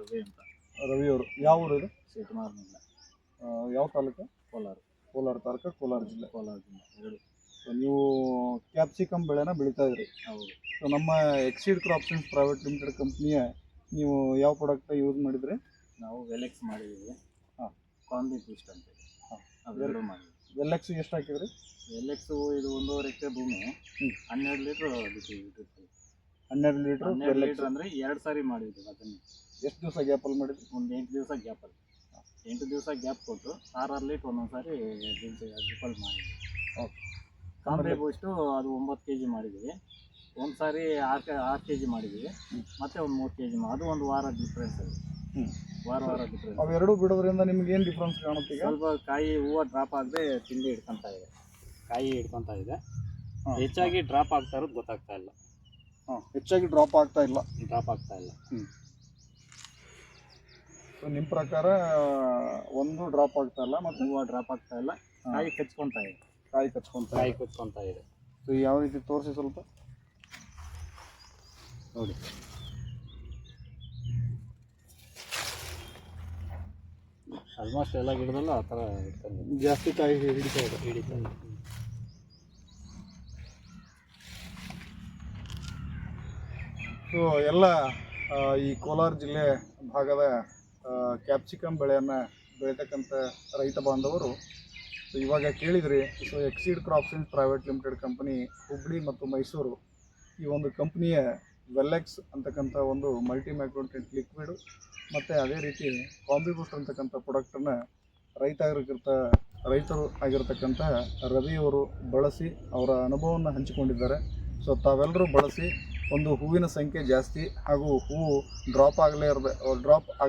ರವಿ ಅಂತ. ರವಿ ಅವರು ಯಾವ ಊರು ಇದು? ಸೇತುಮಾರ್ನಿಂದ. ಆ, ಯಾವ ತಾಲೂಕು? ಕೋಲಾರ. ಕೋಲಾರ ತಾಲೂಕು ಕೋಲಾರ ಜಿಲ್ಲೆ. ಕೋಲಾರ ಜಿಲ್ಲೆ ಎರಡು ಸೊ ನೀವು ಕ್ಯಾಪ್ಸಿಕಮ್ ಬೆಳೆನ ಬೆಳೀತಾ ಇದ್ರಿ. ಹೌದು. ಸೊ ನಮ್ಮ exceed crop sciences private limited ಕಂಪ್ನಿಯ ನೀವು ಯಾವ ಪ್ರಾಡಕ್ಟ್ ಯೂಸ್ ಮಾಡಿದ್ರಿ? ನಾವು ವೆಲೆಕ್ಸ್ ಮಾಡಿದ್ದೀವಿ. ಹಾಂ. ಕಾಂಬಿ ಬೂಸ್ಟ್ ಅಂತ. ಹಾಂ. ಅದೆರಡು ಮಾಡಿದ್ವಿ. ವೆಲ್ಲೆಕ್ಸ್ ಎಷ್ಟು ಹಾಕಿದ್ರಿ? ವೆಲ್ಲೆಕ್ಸು ಇದು ಒಂದೂವರೆ ಎಕರೆ ಭೂಮಿ. ಹನ್ನೆರಡು ಲೀಟ್ರ್ ಅದಕ್ಕೆ ಇಟ್ಟಿರ್ತೀವಿ ಹನ್ನೆರಡು ಲೀಟ್ರ್ ಹನ್ನೆರಡು ಲೀಟ್ರ್ ಅಂದರೆ ಎರಡು ಸಾರಿ ಮಾಡಿದ್ವಿ ಅದನ್ನು. ಎಷ್ಟು ದಿವಸ ಗ್ಯಾಪಲ್ಲಿ ಮಾಡಿದ್ವಿ ಒಂದು ಎಂಟು ದಿವಸ ಗ್ಯಾಪಲ್ಲಿ ಎಂಟು ದಿವಸ ಗ್ಯಾಪ್ ಕೊಟ್ಟು ಆರಾರು ಲೀಟ್ರ್ ಒಂದೊಂದು ಸಾರಿ ಡ್ರಿಪ್ಪಲ್ ಮಾಡಿದ್ವಿ. ಓಕೆ. ಕಾಂಬ್ರೆ ಬೂಸ್ಟು ಅದು ಒಂಬತ್ತು ಕೆ ಜಿ ಮಾಡಿದ್ದೀವಿ ಒಂದು ಸಾರಿ ಆರು ಕೆ ಆರು ಕೆ ಜಿ ಮಾಡಿದ್ದೀವಿ ಮತ್ತು ಒಂದು ಮೂರು ಕೆ ಜಿ ಅದು ಒಂದು ವಾರ ಡಿಫ್ರೆನ್ಸ್ ಅದು ವಾರ ವಾರ ಡಿಫ್ರೆನ್ಸ್ ಅವೆರಡು ಬಿಡೋದ್ರಿಂದ ನಿಮ್ಗೆ ಏನು ಡಿಫ್ರೆನ್ಸ್ ಕಾಣುತ್ತೆ ಸ್ವಲ್ಪ ಕಾಯಿ ಹೂವು ಡ್ರಾಪ್ ಆಗದೆ ತಿಂಡಿ ಹಿಡ್ಕೊತಾ ಇದೆ. ಕಾಯಿ ಹಿಡ್ಕೊತಾ ಇದೆ. ಹೆಚ್ಚಾಗಿ ಡ್ರಾಪ್ ಆಗ್ತಾ ಇರೋದು ಗೊತ್ತಾಗ್ತಾ ಇಲ್ಲ. ಹೆಚ್ಚಾಗಿ ಡ್ರಾಪ್ ಆಗ್ತಾ ಇಲ್ಲ. ಡ್ರಾಪ್ ಆಗ್ತಾ ಇಲ್ಲ. ಸೊ ನಿಮ್ಮ ಪ್ರಕಾರ ಒಂದು ಡ್ರಾಪ್ ಆಗ್ತಾ ಇಲ್ಲ ಮತ್ತು ಹೂವು ಡ್ರಾಪ್ ಆಗ್ತಾ ಇಲ್ಲ. ಕಾಯಿ ಕಚ್ಕೊಂತ ಇದೆ. ಕಾಯಿ ಕಚ್ಕೊಂತ ಕಾಯಿ ಕಚ್ಕೊಂತ ಇದೆ. ಸೊ ಯಾವ ರೀತಿ ತೋರಿಸಿ ಸ್ವಲ್ಪ? ನೋಡಿ. ಆಲ್ಮೋಸ್ಟ್ ಎಲ್ಲ ಗಿಡದಲ್ಲೂ ಆ ಥರ ಜಾಸ್ತಿ ಕಾಯಿ ಹಿಡಿತಾ ಇದೆ ಹಿಡಿತಾ ಇದೆ ಸೊ ಎಲ್ಲ ಈ ಕೋಲಾರ ಜಿಲ್ಲೆ ಭಾಗದ ಕ್ಯಾಪ್ಸಿಕಮ್ ಬೆಳೆಯನ್ನು ಬೆಳೀತಕ್ಕಂಥ ರೈತ ಬಾಂಧವರು ಸೊ ಇವಾಗ ಕೇಳಿದ್ರಿ so Exceed Crops in private limited company Hubli ಮತ್ತು ಮೈಸೂರು ಈ ಒಂದು ಕಂಪ್ನಿಯ ವೆಲ್ಲೆಕ್ಸ್ ಅಂತಕ್ಕಂಥ ಒಂದು ಮಲ್ಟಿ ಮೈಕ್ರೋಟೆಂಟ್ ಲಿಕ್ವಿಡ್ ಮತ್ತು ಅದೇ ರೀತಿ ಕಾಂಬಿ ಬೂಸ್ಟ್ ಅಂತಕ್ಕಂಥ ಪ್ರಾಡಕ್ಟನ್ನು ರೈತ ಆಗಿರ್ತ ರೈತರು ರವಿ ರವಿಯವರು ಬಳಸಿ ಅವರ ಅನುಭವವನ್ನು ಹಂಚಿಕೊಂಡಿದ್ದಾರೆ. ಸೊ ತಾವೆಲ್ಲರೂ ಬಳಸಿ ಒಂದು ಹೂವಿನ ಸಂಖ್ಯೆ ಜಾಸ್ತಿ ಹಾಗೂ ಹೂವು ಡ್ರಾಪ್ ಆಗಲೇ ಇರಬೇಕು ಡ್ರಾಪ್ ಆಗ